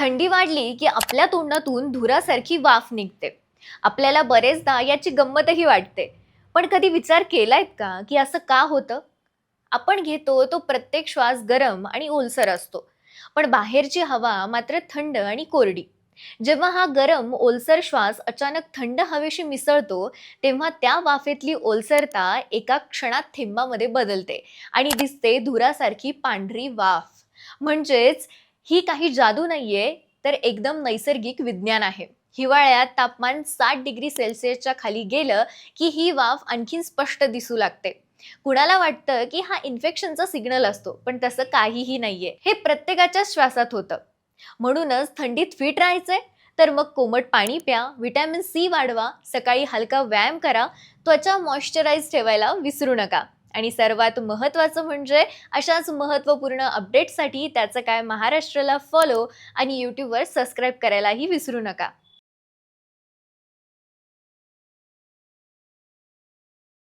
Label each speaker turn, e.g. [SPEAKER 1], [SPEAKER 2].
[SPEAKER 1] थंडी वाढली की आपल्या तोंडातून धुरासारखी वाफ निघते. आपल्याला बरेचदा याची गंमतही वाटते. पण कधी विचार केलायत का की असं का होतं? आपण घेतो तो प्रत्येक श्वास गरम आणि ओलसर असतो. पण बाहेरची हवा मात्र थंड आणि कोरडी. जेव्हा हा गरम ओलसर श्वास अचानक थंड हवेशी मिसळतो तेव्हा त्या वाफेतली ओलसरता एका क्षणात थेंबामध्ये बदलते आणि दिसते धुरासारखी पांढरी वाफ. म्हणजेच ही काही जादू नाहीये तर एकदम नैसर्गिक विज्ञान आहे. हिवाळ्यात तापमान साठ डिग्री सेल्सिअसच्या खाली गेलं की ही वाफ आणखीन स्पष्ट दिसू लागते. कुणाला वाटतं की हा इन्फेक्शनचा सिग्नल असतो पण तसं काहीही नाहीये. हे प्रत्येकाच्या श्वासात होतं. म्हणूनच थंडीत फिट राहायचंय तर मग कोमट पाणी प्या व्हिटॅमिन सी वाढवा सकाळी हलका व्यायाम करा त्वचा मॉइश्चराईज ठेवायला विसरू नका. आणि सर्वात महत्त्वाचं म्हणजे अशाच महत्त्वपूर्ण अपडेट्ससाठी त्याचं काय महाराष्ट्राला फॉलो आणि यूट्यूबवर सबस्क्राईब करायलाही विसरू नका.